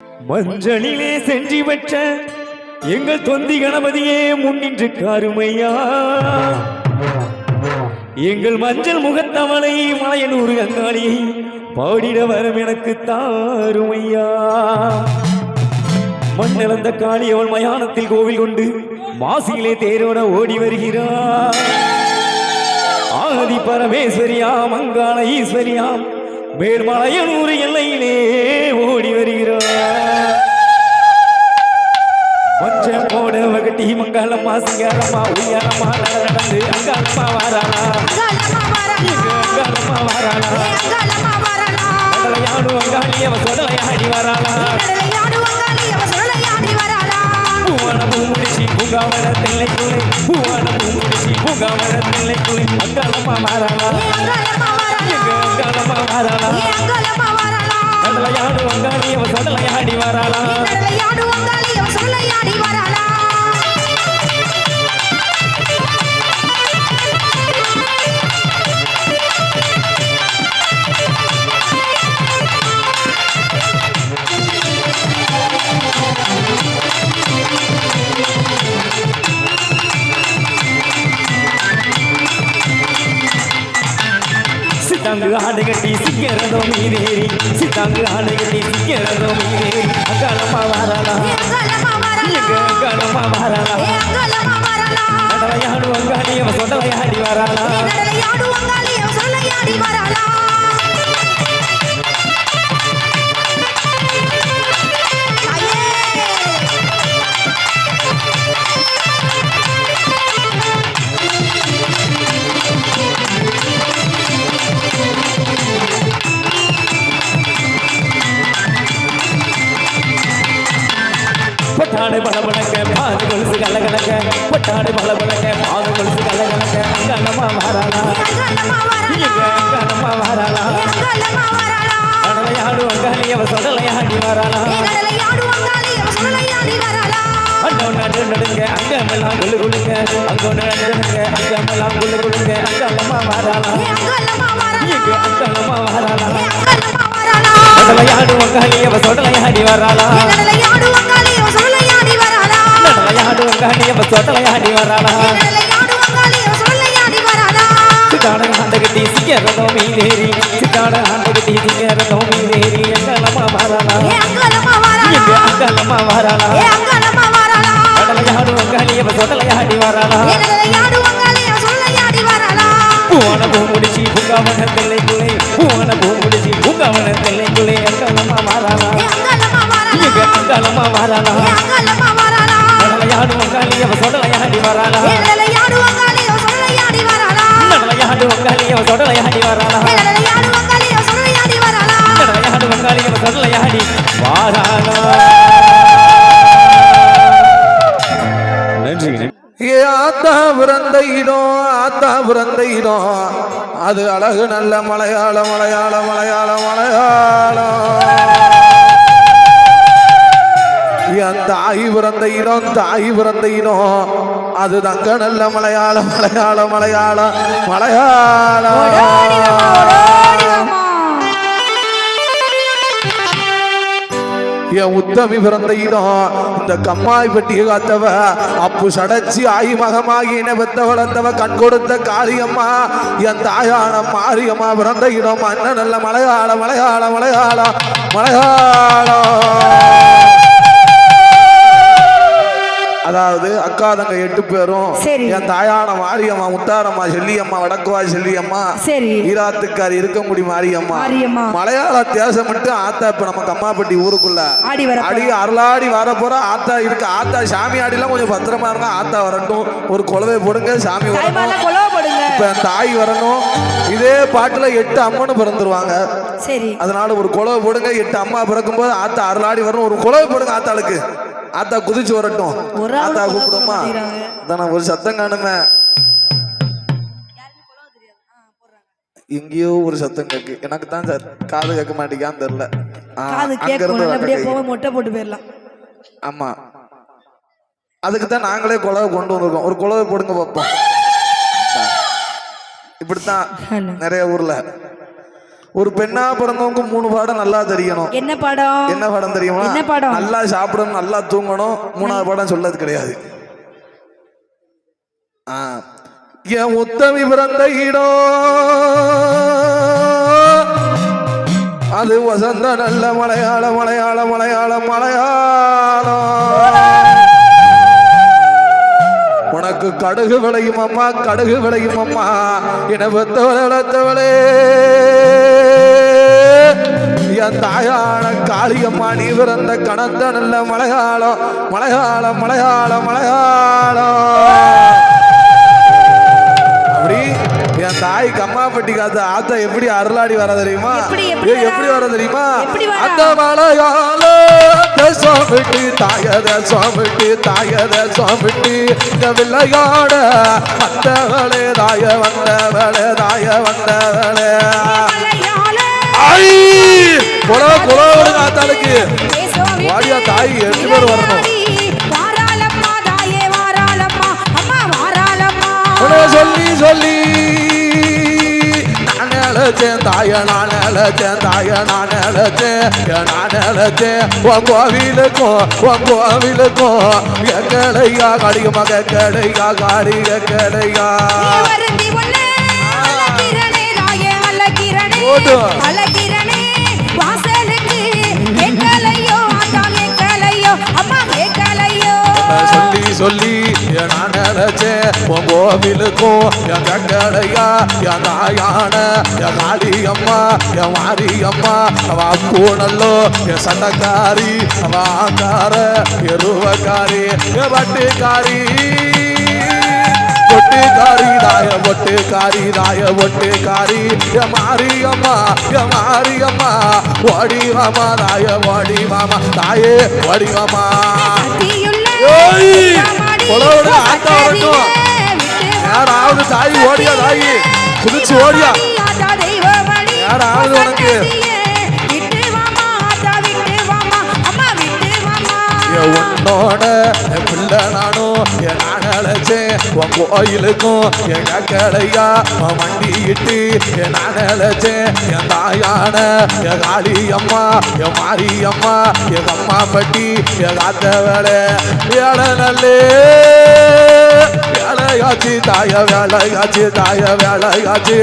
மஞ்சளிலே சென்றி பெற்ற எங்கள் தொந்தி கணபதியே முன்னின்று காருமையா? எங்கள் மஞ்சள் முகத்தவளை மலையனூர் கங்காளியை பாடிட வரம் எனக்கு தாருமையா? மண்ணிழந்த காளி அவள் மயானத்தில் கோவில் கொண்டு மாசியிலே தேரோட ஓடி வருகிறார் ஆதி பரமேஸ்வரியாம் அங்காள ஈஸ்வரியாம் மேல்மலையனூர் எல்லையிலே ஓடி வருகிறார் பஞ்சம் போட வகட்டி மங்களம்மா சிங்காரம்மா உயரம்மா நடந்து அங்காளம்மா வாராளா. இங்க அங்காளம்மா வாராளா. கடலையாடு அங்காளி அவ சொடலையாடி வராளா. பூவான பூங்காவன தில்லைக்குள்ளே பூவான பூமுடிச்சி பூங்காவன தில்லைக்குள்ளே அங்காளம்மா வாராளா. இங்க அங்காளம்மா வாராளா. கடலையாடு அங்காளி அவ சொடலையாடி வராளா. ஆடை கட்டி சிக்கிறதோ மீதேறி சித்தாங்கு ஆடை கட்டி சிக்கிறதோ மீதேறி அங்காளம்மா வாராளா. இங்க அங்காளம்மா வாராளா. கடலையாடு அங்காளி அவ சொடலையாடி வராளா. பட்டாடு பளபளக்க பாது கொலுசு கலகலக்க பட்டாடு பளபளக்க பாது கொலுசு கலகலக்க கனமா வாராளா. கனமா அங்காளம்மா வாராளா. கடலையாடு அங்காளி அவ சொடலையாடி வராளா. அண்டோ நடு நடுங்க அங்கமெல்லாம் குளு குளுங்க. அங்கோ நடு நடுங்க அங்கமெல்லாம் குளு குளுங்க. அங்காளம்மா வாராளா. அங்கம்மா அங்காளம்மா வாராளா. கடலையாடு அங்காளி அவ சொடலையாடி வராளா. அவ சொடலையாடி வராளா? சித்தாட ஆண்டகட்டி சிக்கிறதோ மீனேறி சித்தாட ஆண்டகட்டி சிக்கிறதோ மீனேறி அங்காளம்மா வாராளா? இங்க அங்காளம்மா வாராளா? கடலையாடு அங்காளி அவ சொடலையாடி வராளா? பூவான பூ முடிச்சு பூங்காவன தில்லைக்குள்ளே பூவான பூ முடிச்சு பூங்காவன தில்லைக்குள்ளே அங்காளம்மா வாராளா? இங்க அங்காளம்மா வாராளா? பிறந்த இடம் ஆத்தா பிறந்த இடம் அது அழகு நல்ல மலையாள மலையாள மலையாள மலையாளம். என் தாய் பிறந்த இடம் தாய் பிறந்த இடம் அது தங்க நல்ல மலையாள மலையாள மலையாள மலையாள என் உத்தமி பிறந்த இடம் இந்த கம்மாய் பெட்டியை காத்தவ அப்பு சடைச்சி ஆயி மகமாகி இன பெத்த வளர்த்தவ கண் கொடுத்த காளியம்மா என் தாயான மாரியம்மா பிறந்த இடம் அண்ணன் நல்ல மலையாள மலையாள மலையாள மலையாளம் அதாவது அக்கா தங்க எட்டு பேரும். என் தாயான மாரியம்மா முத்தாரம்மா செல்லியம்மா வடக்குவா செல்லியம்மா. ஈராத்துக்கார் இருக்கமுடி மாரியம்மா. மலையாள தேசம் மட்டும் ஆத்தா இப்ப நம்ம கம்மாப்பட்டி ஊருக்குள்ள. அடி அருளாடி வர போற ஆத்தா இருக்கு. ஆத்தா சாமி ஆடிலாம் கொஞ்சம் பத்திரமா இருங்க. ஆத்தா வரட்டும். ஒரு குலவை போடுங்க சாமி வரணும் இப்ப என் தாய் வரணும். இதே பாட்டுல எட்டு அம்மனு பிறந்துருவாங்க. சரி. அதனால ஒரு குலவை போடுங்க எட்டு அம்மா பிறக்கும் போது ஆத்தா அருளாடி வரணும். ஒரு குலவை போடுங்க ஆத்தாளுக்கு. ஆத்தா குதிச்சு வரட்டும். ஆத்தா கூப்பிடுமா போட மாட்டேங்கிறாங்க. தானே ஒரு சத்தம் காணுமே. எங்கேயோ ஒரு சத்தம் கேக்கு. எனக்கு தான் சார். காது கேட்க மாட்டேங்கான்னு தெரியல. மொட்டை போட்டு போயிடலாம். ஆமா. அதுக்கு தான் நாங்களே குழவை கொண்டு வந்திருக்கோம். ஒரு குழவை போடுங்க பார்ப்போம் இப்படித்தான். நிறைய ஊர்ல ஒரு பெண்ணா பிறந்தவங்க மூணு பாடம் நல்லா தெரியணும். என்ன படம்? என்ன படம் தெரியுமா? என்ன படம்? நல்லா சாப்பிடணும் நல்லா தூங்கணும். மூணாவது பாடம் சொல்லது கிடையாது. என் உத்தமி பிறந்த இடம். அது வசந்த நல்ல மலையாள மலையாள மலையாள மலையாளம். உனக்கு கடுகு விளையும் அம்மா கடுகு விளையும் அம்மா. என பெத்தவளே என் தாயான காளியம்மா நீ பிறந்த கணந்த நல்ல மலையாளம் மலையாளம் மலையாளம் மலையாளம் அப்படி என் தாய்க்கு அம்மாப்பட்டி காத்த ஆத்தா எப்படி அருளாடி வர தெரியுமா? எப்படி, வர? தெரியுமா? அந்த மலையாள சுவாமிட்டு தாயத சுவாமிட்டு தாயத சுவாமிட்டு இந்த விளையாட வந்தவளே தாய வந்தவளே தாய வந்தவளே. ஐ! குலவ குலவோட காத்தாளுக்கு வாடியா தாய் எட்டு பேர் வரணும். சொல்லி சொல்லி. நான் அழைச்சேன் தாய நான் தாய நான் அழைச்சேன் உன் கோவிலுக்கும் உன் கோவிலுக்கும். கடையா காரிக கடையா நீ நான் நினைச்சேன் உன் கோவிலுக்கும் என் கங்கடையா என் தாயான என் காளியம்மா என் மாரியம்மா. அவ கூடல்லோ என் சண்டக்காரி அவ ஆக்கார எருவக்காரி என் வட்டிக்காரி. ஒட்டுக்காரி தாய ஒட்டுக்காரி தாய ஒட்டுக்காரி எ மாரியம்மா எ மாரியம்மா. வடிவமா தாய வடிவமா. தாயே வடிவமா. சக்தியுள்ள ஆத்தா சக்கரையிலே வரட்டும். யாராவது தாய் ஓடியா தாயி குதிச்சு ஓடியா யாராவது உனக்கு? சக்கரையிலே நான் உன் கோயிலுக்கும் என் கக்கடையா உன் வண்டி இட்டு என் நான் அழைச்சேன். என் தாயான என் காளி அம்மா என் மாரி அம்மா என் அம்மா பட்டி என் காத்த வேலை வேலை நல்லே வேலையாச்சு தாய வேலையாச்சு தாய வேலையாச்சு.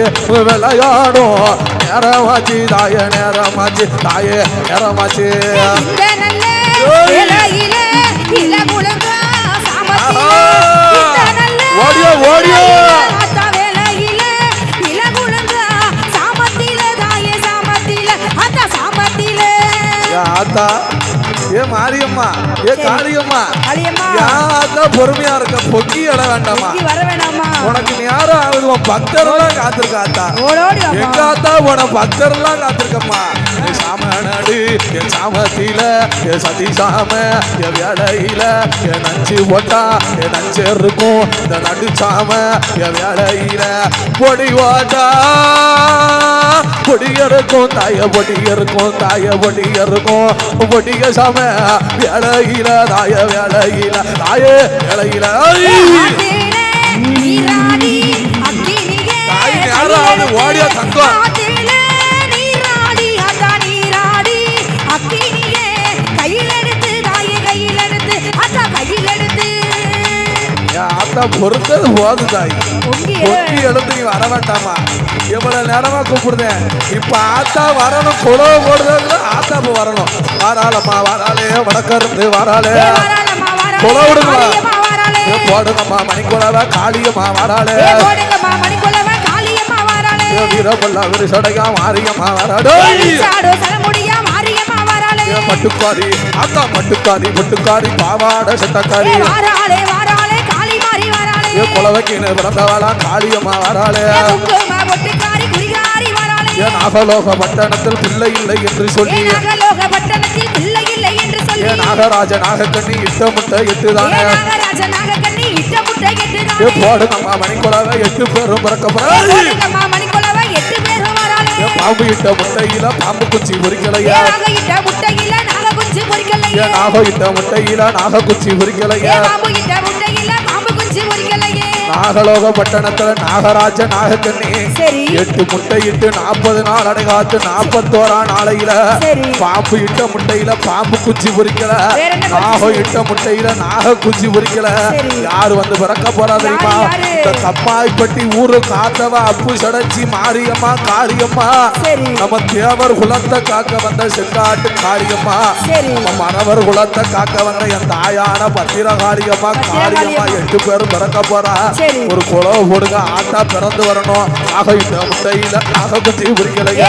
விளையாடும் நேரமாச்சு தாய நேரமாச்சு தாய நேரமாச்சு. இந்த ஓடியா, ஓடியா. ஆத்தா ஏ மாரியம்மா ஏ காளியம்மா ஆத்தா பொறுமையா இருக்க பொக்கி இட வேண்டாமா? உனக்கு நேரம் ஆகுது உன் பக்தர்லாம் காத்திருக்க ஆத்தா ஓடோடி எங்க வாமா ஆத்தா உன பக்தர்லாம் காத்திருக்கம்மா என் சாமநாடு என் சாமத்தில என் சதி சாம என் வேலையில என் நஞ்சு போட்டா என் நஞ்சு இருக்கும் இந்த நடு சாம என் வேலையில. பொடி ஓட்டா பொடி இருக்கும் தாய பொடி இருக்கும் தாய பொடி இருக்கும் பொடிய சாம வேலையில தாய வேலையில தாய வேலையில. தாய் நேரம் ஓடியா தங்கம். ஆத்தா பொறுத்தது போது தாய். பொங்கி எழுந்து நீ வர வேண்டாமா எவ்வளவு நேரமா கூப்பிடுதேன். இப்ப ஆத்தா வரணும் குழவ போடுறதுல ஆத்தா இப்ப வரணும். வாராளம்மா வாராளே வடக்கருந்து வாராளே. ஏ போடுங்கம்மா மணிக்குழவ காளியம்மா வாராளே. வீரபல்லா விரிசடையா மாரியம்மா வாராடோ பட்டுக்காரி ஆத்தா பட்டுக்காரி பட்டுக்காரி பாவாடை சட்டக்காரி ஏ குலவைக்கின பிறந்தவளா காளியம்மா வாராளே. ஏ குங்கும பொட்டுக்காரி குறிகாரி வாராளே. ஏ நாகலோக பட்டணத்தில் பிள்ளை இல்லை என்று சொல்லி. நாகலோக பட்டணத்தில் பிள்ளை இல்லை என்று சொல்லி. ஏ நாகராஜ நாகக்கண்ணி இட்ட முட்டை ஏ எட்டுதானே. ஏ கெட்டுதானே போடுங்கம்மா மணிக்குழவை எட்டு பேரும் பிறக்க ஏ பாம்பு இட்ட முட்டையில பாம்பு குச்சி பொறிக்கலையா. நாக இட்ட முட்டையில நாக குஞ்சு ஏ பொரிக்கலையே நாக இட்ட முட்டையில நாக குச்சி பொறிக்கலையா. நாகலோக பட்டணத்துல நாகராஜ நாகக்கண்ணி. எட்டு முட்டை இட்டு நாற்பது நாள் அடைகாத்து நாற்பத்தோரா நாளையில. பாம்பு இட்ட முட்டையில பாம்பு குச்சி பொறிக்கல நாகம்? இட்ட முட்டையில நாக குச்சி பொறிக்கல. யாரு வந்து பிறக்க போறா தெரியுமா? இந்த கம்மாய்ப்பட்டி ஊரு காத்தவ அப்பு சடச்சி மாரியம்மா காரியம்மா. நம்ம தேவர் குலத்தை காக்க வந்த செங்காட்டு காரியம்மா. நம்ம மறவர் குலத்தை காக்க வந்த என் தாயான பத்திரகாளியம்மா காளியம்மா பத்திரகாளியம்மா. எட்டு பேரும் பிறக்க போறா சரி. ஒரு குளவு போடுங்க ஆத்தா பிறந்து வரணும். ஆக இந்த முட்டையில நாக குச்சி ஏ பொறிக்கலையா.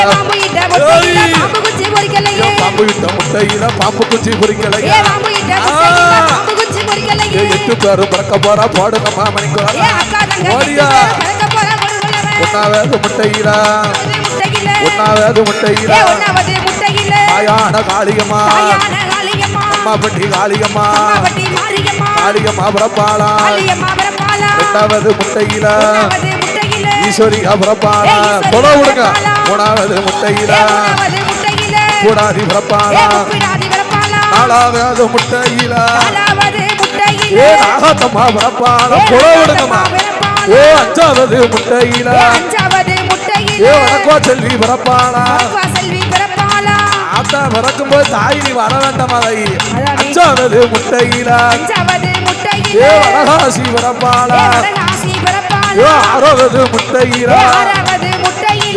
பாம்பு இட்ட முட்டையில பாம்பு குச்சி பொறிக்கலையே? எட்டு பேரும் பிறக்க போறா போடுங்க தங்க ஓடியா! ஒன்னாவது முட்டையில. ஒன்னாவது முட்டையில. தாயான காளியம்மா. அம்மா பட்டி காளியம்மா. காளியம்மா பிறப்பாளா காளியம்மா வரப்பாலா ரெண்டாவது முட்டையில? ஈஸ்வரி ஈஸ்வரி தொட விடுங்க. மூணாவது முட்டையில? கூடாதி வரப்பாலா நாலாவது முட்டையில? ஏ நாகத்தம்மா பிறப்பாளா? ஏ தொட விடுங்கம்மா ஏ அஞ்சாவது முட்டையில? ஏ வணக்கோ செல்வி பிறப்பாளா? ஆத்தா பிறக்கும்போது தாய் நீ வர வேண்டாமா தாயி. அஞ்சாவது முட்டையில? ஏ வடகாசி வடகாசி ஏ பிறப்பாளா ஆறாவது முட்டையில.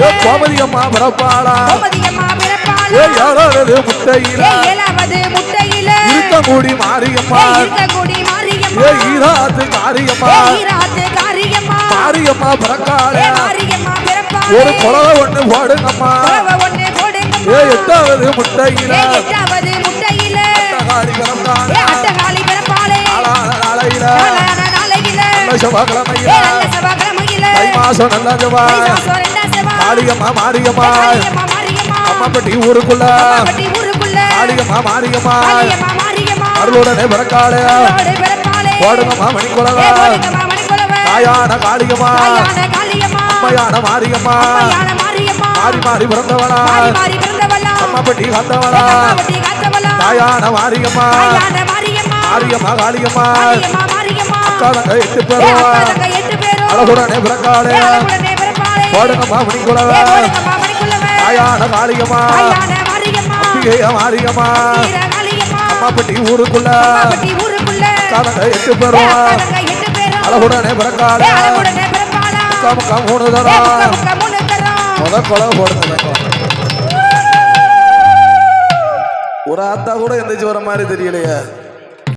ஏ கோமதி அம்மா கோமதியம்மா ஏ ஏழாவது ஏழாவது முட்டையில. இருக்கங்கூடி மாரியம்மா. ஏ ஈராத்து காரியம்மா. மாரியம்மா பிறக்காளே. ஒரு குறவ ஒண்ணு போடுங்கம்மா. ஏ எட்டாவது முட்டையில. முட்டையில. செவ்வாய்க்கிழமையில. தை மாசம் நல்ல செவ்வாய். மாரியம்மா. மாரியம்மா. அம்மாப்பட்டி ஊருக்குள்ள. மாரியம்மா. மாரியம்மா. அருளுடனே பிறக்காளே. போடுங்கம்மா மணிக்குலவ தாயான காளியம்மா. அம்மையான மாரியம்மா. மாறி மாறி பிறந்தவளா. அம்மாப்பட்டி காத்தவளா. தாயான மாரியம்மா. மாரியம்மா காளியம்மா. அக்காலங்க எட்டு பேரும் அழகுடனே பிறக்காளே. போடுங்கம்மா மணிக்குலவ தாயான காளியம்மா தாயான மாரியம்மா. அம்பிகைய மாரியம்மா. வீர காளியம்மா அம்மாப்பட்டி ஊருக்குள்ள. அக்காலங்க எட்டு பேரும் அழகுடனே பிறக்காளே. முக்கா மூணு தரம் முக்க முக்க மூணு தரம் முத கொலை போடுங்க ஒரு ஆத்தா கூட எந்திரிச்சு வர மாதிரி தெரியலையே.